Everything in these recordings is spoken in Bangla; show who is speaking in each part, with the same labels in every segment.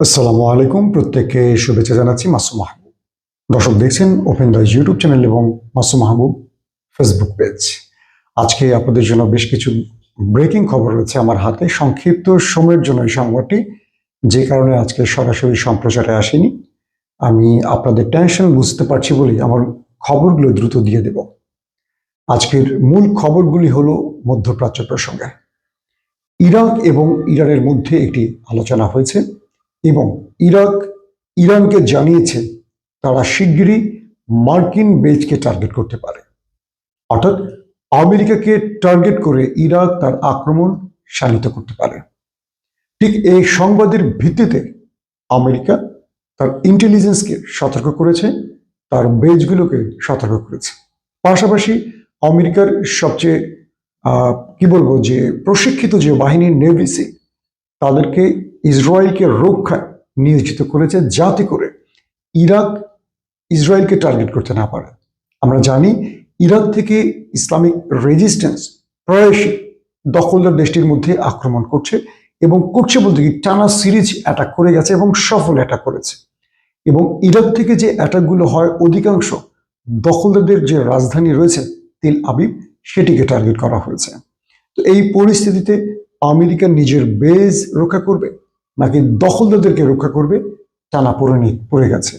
Speaker 1: আসসালামু আলাইকুম প্রত্যেককে শুভেচ্ছা জানাচ্ছি মাসুম মাহবুব। দর্শক দেখছেন ওপেন দ্য ইউটিউব চ্যানেল এবং মাসুম মাহবুব ফেসবুক পেজ আজকে আপনাদের জন্য বেশ কিছু ব্রেকিং খবর রয়েছে আমার হাতে। সংক্ষিপ্ত সময়ের জন্য এই সংবাদটি, যে কারণে আজকে সরাসরি সম্প্রচারে আসেনি। আমি আপনাদের টেনশন বুঝতে পারছি বলেই আমার খবরগুলো দ্রুত দিয়ে দেব। আজকের মূল খবরগুলি হলো মধ্যপ্রাচ্য প্রসঙ্গে। ইরাক এবং ইরানের মধ্যে একটি আলোচনা হয়েছে। এবং ইরাক, ইরানকে জানিয়েছে তারা শিগগিরই মার্কিন বেজকে টার্গেট করতে পারে। অর্থাৎ আমেরিকাকে টার্গেট করে ইরাক তার আক্রমণ শানিত করতে পারে। ঠিক এই সংবাদের ভিত্তিতে আমেরিকা তার ইন্টেলিজেন্সকে সতর্ক করেছে, তার বেজগুলোকে সতর্ক করেছে। পাশাপাশি আমেরিকার সবচেয়ে কি বলব, যে প্রশিক্ষিত যে বাহিনী নেভিসি তাদেরকে ইসরায়েলকে রক্ষায় নিয়োজিত করেছে যাতে করে ইরাক ইসরায়েলকে টার্গেট করতে না পারে। আমরা জানি ইরাক থেকে ইসলামিক রেজিস্ট্যান্স প্রায়শই দখলদার দেশটির মধ্যে আক্রমণ করছে এবং করছে বলতে কি, টানা সিরিজ অ্যাটাক করে গেছে এবং সফল অ্যাটাক করেছে। এবং ইরাক থেকে যে অ্যাটাকগুলো হয়, অধিকাংশ দখলদারদের যে রাজধানী রয়েছে তেল আবিব, সেটিকে টার্গেট করা হয়েছে। তো এই পরিস্থিতিতে আমেরিকা নিজের বেজ রক্ষা করবে। নাকি দখলদারদেরকে রক্ষা করবে টানা পড়ে পড়ে গেছে।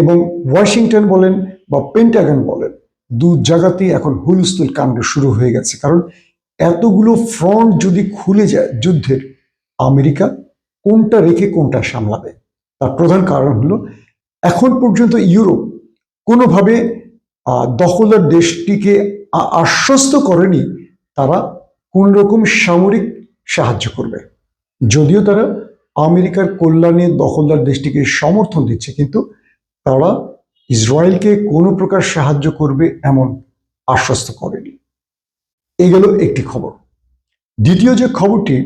Speaker 1: এবং ওয়াশিংটন বলেন বা পেন্টাগন বলেন, দু জায়গাতেই এখন হুলস্থুল কাণ্ড শুরু হয়ে গেছে। কারণ এতগুলো ফ্রন্ট যদি খুলে যায় যুদ্ধের, আমেরিকা কোনটা রেখে কোনটা সামলাবে? তার প্রধান কারণ হলো, এখন পর্যন্ত ইউরোপ কোনোভাবে দখলদার দেশটিকে আশ্বস্ত করেনি তারা কোন রকম সামরিক সাহায্য করবে। যদিও তারা আমেরিকার কল্যাণে দখলদার দেশটিকে সমর্থন দিচ্ছে, কিন্তু তারা ইসরায়েলকে কোনো প্রকার সাহায্য করবে এমন আশ্বস্ত করেনি। এই গেল একটি খবর। দ্বিতীয় যে খবরটি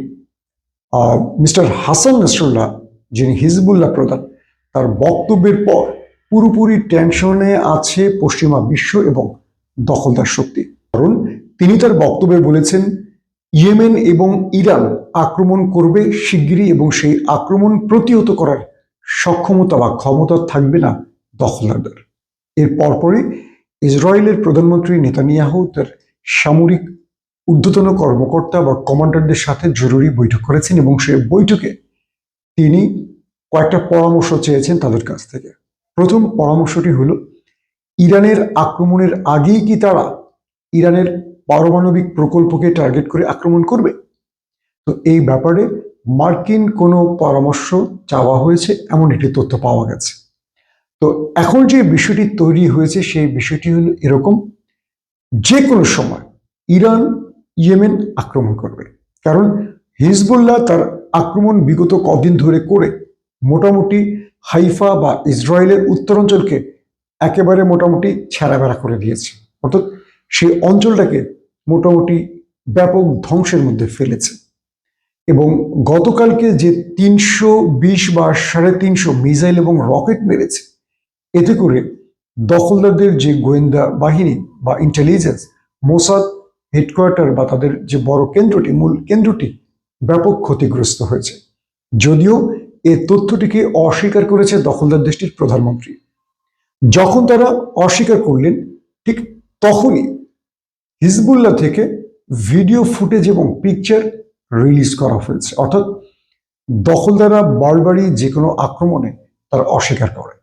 Speaker 1: মিস্টার হাসান নাসরুল্লাহ, যিনি হিজবুল্লাহ প্রধান, তার বক্তব্যের পর পুরোপুরি টেনশনে আছে পশ্চিমা বিশ্ব এবং দখলদার শক্তি। কারণ তিনি তার বক্তব্যে বলেছেন ইয়েমেন এবং ইরান আক্রমণ করবে শিগগিরই এবং সেই আক্রমণ প্রতিহত করার সক্ষমতা বা ক্ষমতা থাকবে না দখলদারদের। এর পরপরই ইসরায়েলের প্রধানমন্ত্রী নেতানিয়াহু তার সামরিক ঊর্ধ্বতন কর্মকর্তা বা কমান্ডারদের সাথে জরুরি বৈঠক করেছেন এবং সেই বৈঠকে তিনি কয়েকটা পরামর্শ চেয়েছেন তাদের কাছ থেকে। প্রথম পরামর্শটি হলো, ইরানের আক্রমণের আগেই কি তারা ইরানের পারমাণবিক প্রকল্পকে টার্গেট করে আক্রমণ করবে। তো এই ব্যাপারে মার্কিন কোনো পরামর্শ চাওয়া হয়েছে, এমন একটি তথ্য পাওয়া গেছে। তো এখন যে বিষয়টি তৈরি হয়েছে, সেই বিষয়টি হলো এরকম। যে কোনো সময় ইরান ইয়েমেন আক্রমণ করবে। কারণ হিজবুল্লাহ তার আক্রমণ বিগত কদিন ধরে করে মোটামুটি হাইফা বা ইসরায়েলের উত্তরাঞ্চলকে একেবারে মোটামুটি ছেঁড়াবেড়া করে দিয়েছে। অর্থাৎ সেই অঞ্চলটাকে মোটামুটি ব্যাপক ধ্বংসের মধ্যে ফেলেছে। এবং গতকালকে যে তিনশো বিশ বা সাড়ে তিনশো মিসাইল এবং রকেট মেরেছে, এতে করে দখলদারদের যে গোয়েন্দা বাহিনী বা ইন্টেলিজেন্স মোসাদ হেডকোয়ার্টার বা তাদের যে বড় কেন্দ্রটি, মূল কেন্দ্রটি, ব্যাপক ক্ষতিগ্রস্ত হয়েছে। যদিও এ তথ্যটিকে অস্বীকার করেছে দখলদার দেশটির প্রধানমন্ত্রী। যখন তারা অস্বীকার করলেন, ঠিক তখনই হিজবুল্লাহ থেকে ভিডিও ফুটেজ এবং পিকচার রিলিজ করা হয়েছে। অর্থাৎ দখলদাররা বারবারই যে কোনো আক্রমণে তারা অস্বীকার করে।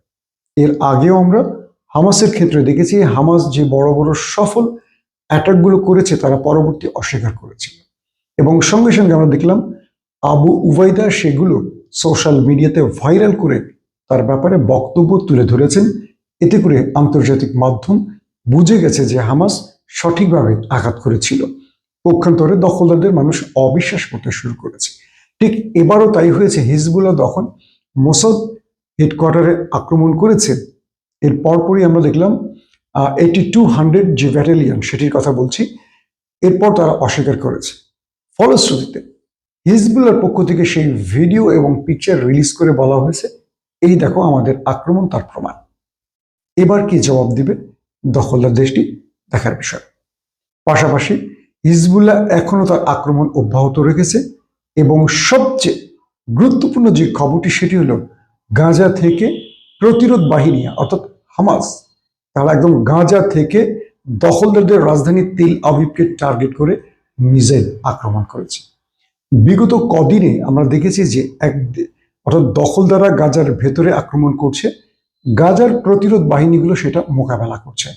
Speaker 1: এর আগেও আমরা হামাসের ক্ষেত্রে দেখেছি, হামাস যে বড় বড় সফল অ্যাটাকগুলো করেছে, তারা পরবর্তী অস্বীকার করেছিল এবং সঙ্গে সঙ্গে আমরা দেখলাম, আবু উবাইদা সেগুলো সোশ্যাল মিডিয়াতে ভাইরাল করে তার ব্যাপারে বক্তব্য তুলে ধরেছেন। এতে করে আন্তর্জাতিক মাধ্যম বুঝে গেছে যে হামাস সঠিকভাবে আঘাত করেছিল। পক্ষান্তরে দখলদারদের মানুষ অবিশ্বাস করতে শুরু করেছে। ঠিক এবারও তাই হয়েছে। হিজবুল্লাহ যখন মোসাদ হেডকোয়ার্টারে আক্রমণ করেছে এর পরপরই আমরা দেখলাম এইটি টু হান্ড্রেড যে ব্যাটালিয়ন সেটির কথা বলছি, এরপর তারা অস্বীকার করেছে। ফলশ্রুতিতে হিজবুল্লার পক্ষ থেকে সেই ভিডিও এবং পিকচার রিলিজ করে বলা হয়েছে, এই দেখো আমাদের আক্রমণ তার প্রমাণ। এবার কি জবাব দিবে দখলদার দেশটি? দেখার বিষয়। পাশাপাশি হিজবুল্লাহ এখনও তার আক্রমণ অব্যাহত রেখেছে এবং সবচেয়ে গুরুত্বপূর্ণ যে খবরটি সেটি হলো, গাজা থেকে প্রতিরোধ বাহিনী, অর্থাৎ হামাস, তারা একদম গাজা থেকে দখলদারদের রাজধানী তেল আবিবকে টার্গেট করে মিসাইল আক্রমণ করেছে। বিগত কদিনে আমরা দেখেছি যে এক অর্থাৎ দখলদাররা গাজার ভেতরে আক্রমণ করছে, গাজার প্রতিরোধ বাহিনীগুলো সেটা মোকাবেলা করছে।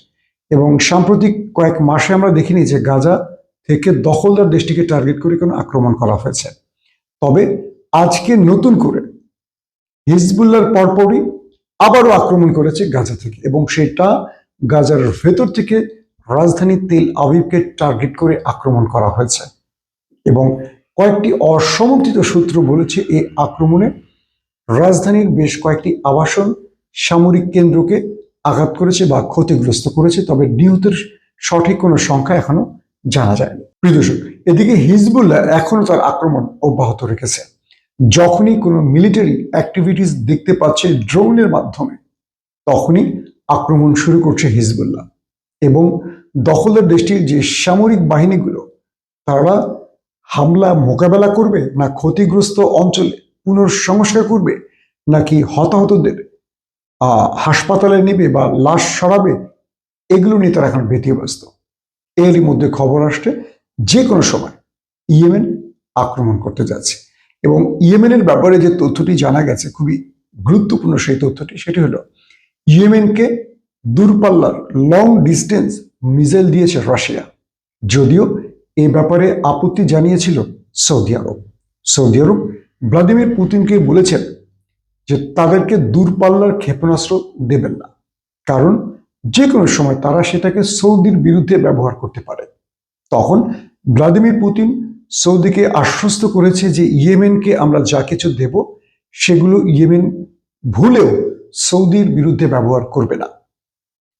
Speaker 1: এবং সাম্প্রতিক কয়েক মাসে আমরা দেখিনি যে গাজা থেকে দখলদার দেশটিকে টার্গেট করে কোনো আক্রমণ করা হয়েছে। তবে আজকে নতুন করে হিজবুল্লার পরপরই আবারও আক্রমণ করেছে গাজা থেকে এবং সেটা গাজার ভেতর থেকে রাজধানী তেল আবিবকে টার্গেট করে আক্রমণ করা হয়েছে। এবং কয়েকটি অসমর্থিত সূত্র বলেছে এই আক্রমণে রাজধানীর বেশ কয়েকটি আবাসন সামরিক কেন্দ্রকে আঘাত করেছে বা ক্ষতিগ্রস্ত করেছে, তবে নিহতের সঠিক কোনো সংখ্যা এখনও জানা যায়নি। প্রিয় দর্শক, এদিকে হিজবুল্লাহ এখনও তার আক্রমণ অব্যাহত রেখেছে। যখনই কোনো মিলিটারি অ্যাক্টিভিটিস দেখতে পাচ্ছে ড্রোনের মাধ্যমে, তখনই আক্রমণ শুরু করছে হিজবুল্লাহ। এবং দখলদার দেশটির যে সামরিক বাহিনীগুলো, তারা হামলা মোকাবেলা করবে না ক্ষতিগ্রস্ত অঞ্চলে পুনর্সংস্কার করবে, নাকি হতাহতদের হাসপাতালে নেবে বা লাশ সরাবে, এগুলো নিয়ে তারা এখন ব্যতিব্যস্ত এরই মধ্যে খবর আসছে যে কোনো সময় ইয়েমেন আক্রমণ করতে যাচ্ছে। এবং ইয়েমেনের ব্যাপারে যে তথ্যটি জানা গেছে, খুবই গুরুত্বপূর্ণ সেই তথ্যটি, সেটি হলো, ইয়েমেনকে দূরপাল্লার লং ডিস্টেন্স মিসাইল দিয়েছে রাশিয়া। যদিও এ ব্যাপারে আপত্তি জানিয়েছিল Saudi Arab. Saudi Arab Vladimir পুতিনকে বলেছেন যে তাদেরকে দূরপাল্লার ক্ষেপণাস্ত্র দেবেন না। কারণ যে কোনো সময় তারা সেটাকে সৌদির বিরুদ্ধে ব্যবহার করতে পারে। তখন ভ্লাদিমির পুতিন সৌদিকে আশ্বস্ত করেছে যে ইয়েমেনকে আমরা যা কিছু দেব, সেগুলো ইয়েমেন ভুলেও সৌদির বিরুদ্ধে ব্যবহার করবে না।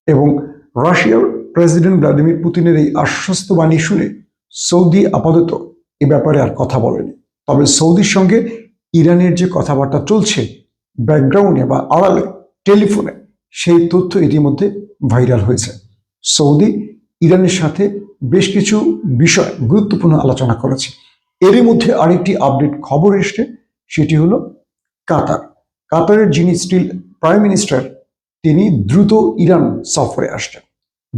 Speaker 1: এবং রাশিয়ার প্রেসিডেন্ট ভ্লাদিমির পুতিনের এই আশ্বস্ত বাণী শুনে সৌদি আপাতত এ ব্যাপারে আর কথা বলেনি। তবে সৌদির সঙ্গে ইরানের যে কথাবার্তা চলছে ব্যাকগ্রাউন্ডে বা আড়ালে টেলিফোনে সেই তথ্য ইতিমধ্যে ভাইরাল হয়েছে। সৌদি, ইরানের সাথে বেশ কিছু বিষয় গুরুত্বপূর্ণ আলোচনা করেছে। এরই মধ্যে আরেকটি আপডেট খবর এসছে, সেটি হলো কাতার। কাতারের যিনি স্টিল প্রাইম মিনিস্টার, তিনি দ্রুত ইরান সফরে আসছেন।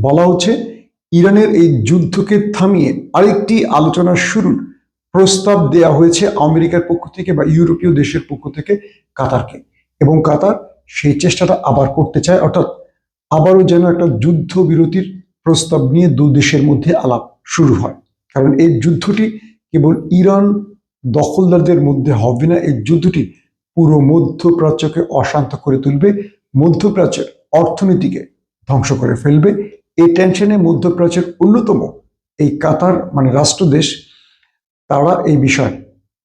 Speaker 1: বলা হচ্ছে, ইরানের এই যুদ্ধকে থামিয়ে আরেকটি আলোচনা শুরুর প্রস্তাব দেয়া হয়েছে আমেরিকার পক্ষ থেকে বা ইউরোপীয় দেশের পক্ষ থেকে কাতারকে। এবং কাতার সেই চেষ্টাটা আবার করতে চায়। অর্থাৎ আবারও যেন একটা যুদ্ধ বিরতির প্রস্তাব নিয়ে দু দেশের মধ্যে আলাপ শুরু হয়। কারণ এই যুদ্ধটি কেবল ইরান দখলদারদের মধ্যে হবে না, এই যুদ্ধটি পুরো মধ্যপ্রাচ্যকে অশান্ত করে তুলবে, মধ্যপ্রাচ্যের অর্থনীতিকে ধ্বংস করে ফেলবে। এই টেনশনে মধ্যপ্রাচ্যের অন্যতম এই কাতার মানে রাষ্ট্রদেশ, তারা এই বিষয়ে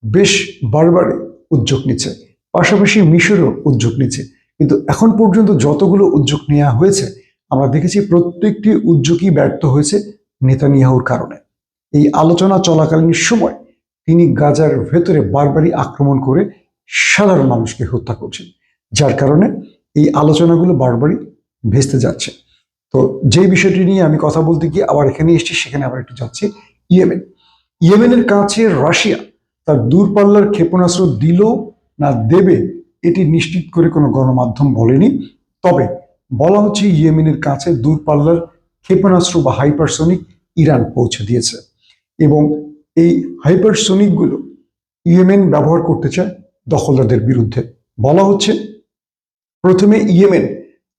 Speaker 1: বেশ বারবারই উদ্যোগ নিচ্ছে। পাশাপাশি মিশরও উদ্যোগ নিচ্ছে কিন্তু এখন পর্যন্ত যতগুলো উদ্যোগ নেওয়া হয়েছে, আমরা দেখেছি প্রত্যেকটি উদ্যোগই ব্যর্থ হয়েছে নেতানিয়াহুর কারণে। এই আলোচনা চলাকালীন সময় তিনি গাজার ভেতরে বারবারই আক্রমণ করে সাধারণ মানুষকে হত্যা করছেন, যার কারণে এই আলোচনাগুলো বারবারই ভেস্তে যাচ্ছে। তো যে বিষয়টি নিয়ে আমি কথা বলতে গিয়ে আবার এখানে এসেছি, সেখানে আবার একটু যাচ্ছি। ইয়েমেন। ইয়েমেনের কাছে রাশিয়া তার দূরপাল্লার ক্ষেপণাস্ত্র দিল না দেবে, এটি নিশ্চিত করে কোনো গণমাধ্যম বলেনি। তবে বলা হচ্ছে ইয়েমেনের কাছে দূরপাল্লার ক্ষেপণাস্ত্র বা হাইপারসনিক ইরান পৌঁছে দিয়েছে। এবং এই হাইপারসনিকগুলো ইয়েমেন ব্যবহার করতে চায় দখলদারদের বিরুদ্ধে। বলা হচ্ছে, প্রথমে ইয়েমেন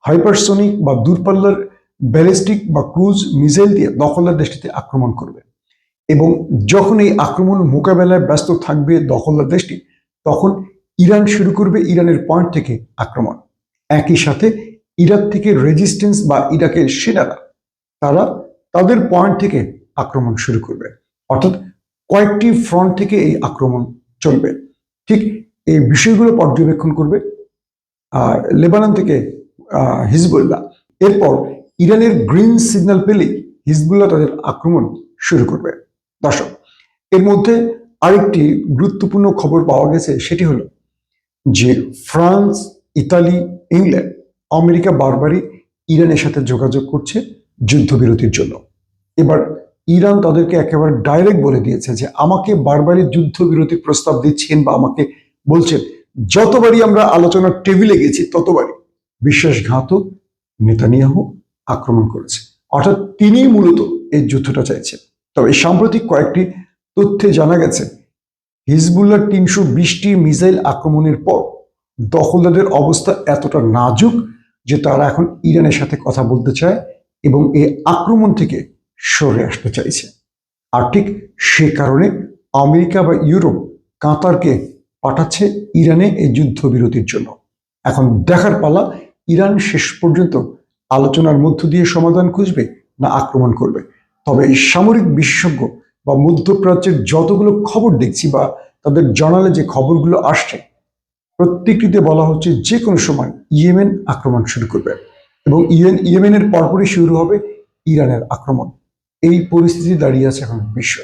Speaker 1: হাইপারসনিক বা দূরপাল্লার ব্যালিস্টিক বা ক্রুজ মিসাইল দিয়ে দখলদার দেশটিতে আক্রমণ করবে। এবং যখন এই আক্রমণ মোকাবেলায় ব্যস্ত থাকবে দখলদার দেশটি, তখন ইরান শুরু করবে ইরানের পয়েন্ট থেকে আক্রমণ। একই সাথে ইরাক থেকে রেজিস্ট্যান্স বা ইরাকের সেনারা, তারা তাদের পয়েন্ট থেকে আক্রমণ শুরু করবে। অর্থাৎ কয়েকটি ফ্রন্ট থেকে এই আক্রমণ চলবে। ঠিক এই বিষয়গুলো পর্যবেক্ষণ করবে, আর লেবানন থেকে হিজবুল্লাহ। এরপর ইরানের গ্রিন সিগন্যাল পেলেই হিজবুল্লাহ তাদের আক্রমণ শুরু করবে। দর্শক, এর মধ্যে আরেকটি গুরুত্বপূর্ণ খবর পাওয়া গেছে, সেটি হলো যে ফ্রান্স, ইতালি, ইংল্যান্ড, আমেরিকা বারবারই ইরানের সাথে যোগাযোগ করছে যুদ্ধবিরতির জন্য। এবার ইরান তাদেরকে একেবারে ডাইরেক্ট বলে দিয়েছে যে, আমাকে বারবারই যুদ্ধবিরতির প্রস্তাব দিচ্ছেন বা আমাকে বলছেন, যতবারই আমরা আলোচনার টেবিলে গেছি, ততবারই। বিশ্বাসঘাতক নেতানিয়াহু আক্রমণ করেছে। অর্থাৎ তিনিই মূলত এই যুদ্ধটা চাইছেন। তবে সাম্প্রতিক কয়েকটি তথ্যে জানা গেছে হিজবুল্লাহ তিনশো বিশটি মিসাইল আক্রমণের পর দখলদারদের অবস্থা এতটা নাজুক যে তারা এখন ইরানের সাথে কথা বলতে চায় এবং এই আক্রমণ থেকে সরে আসতে চাইছে। আর ঠিক সে কারণে আমেরিকা বা ইউরোপ কাতারকে পাঠাচ্ছে ইরানে এই যুদ্ধবিরতির জন্য। এখন দেখার পালা, ইরান শেষ পর্যন্ত আলোচনার মধ্য দিয়ে সমাধান খুঁজবে না আক্রমণ করবে। তবে সামরিক বিশেষজ্ঞ বা মধ্যপ্রাচ্যের যতগুলো খবর দেখছি বা তাদের জানালে যে খবরগুলো আসছে, প্রত্যেকটিতে বলা হচ্ছে যে কোনো সময় ইয়েমেন আক্রমণ শুরু করবে এবং ইয়েন, ইয়েমেনের পরপরই শুরু হবে ইরানের আক্রমণ। এই পরিস্থিতি দাঁড়িয়ে আছে এখন বিশ্ব।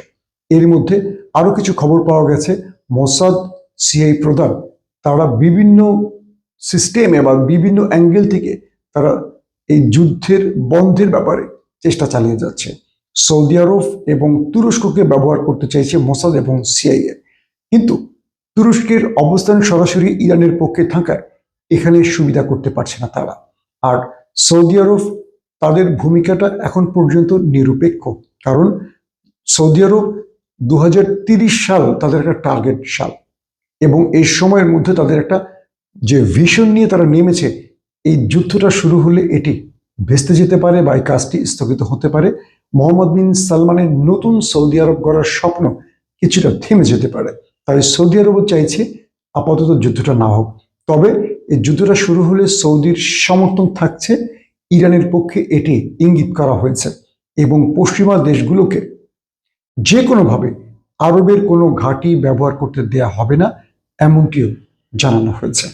Speaker 1: এর মধ্যে আরও কিছু খবর পাওয়া গেছে। মোসাদ সিআই প্রধান, তারা বিভিন্ন সিস্টেমে বা বিভিন্ন অ্যাঙ্গেল থেকে তারা এই যুদ্ধের বন্ধের ব্যাপারে চেষ্টা চালিয়ে যাচ্ছে। সৌদি আরব এবং তুরস্ককে ব্যবহার করতে চাইছে মোসাদ এবং সিআইএ। কিন্তু তুরস্কের অবস্থান সরাসরি ইরানের পক্ষে থাকায় এখানে সুবিধা করতে পারছে না তারা। আর সৌদি আরব তাদের ভূমিকাটা এখন পর্যন্ত নিরপেক্ষ। কারণ সৌদি আরব দু সাল তাদের একটা টার্গেট সাল এবং এই সময়ের মধ্যে তাদের একটা যে ভিশন নিয়ে তারা নেমেছে, এই যুদ্ধটা শুরু হলে এটি ভেস্তে যেতে পারে বা এই কাজটি স্থগিত হতে পারে, মোহাম্মদ বিন সালমানের নতুন সৌদি আরব গড়ার স্বপ্ন কিছুটা থেমে যেতে পারে। তাই সৌদি আরবও চাইছে আপাতত যুদ্ধটা না হোক। তবে এই যুদ্ধটা শুরু হলে সৌদির সমর্থন থাকছে, ইরানের পক্ষে এটি ইঙ্গিত করা হয়েছে এবং পশ্চিমা দেশগুলোকে যে কোনোভাবে আরবের কোনো ঘাঁটি ব্যবহার করতে দেয়া হবে না, এমনটিও জানানো হয়েছে।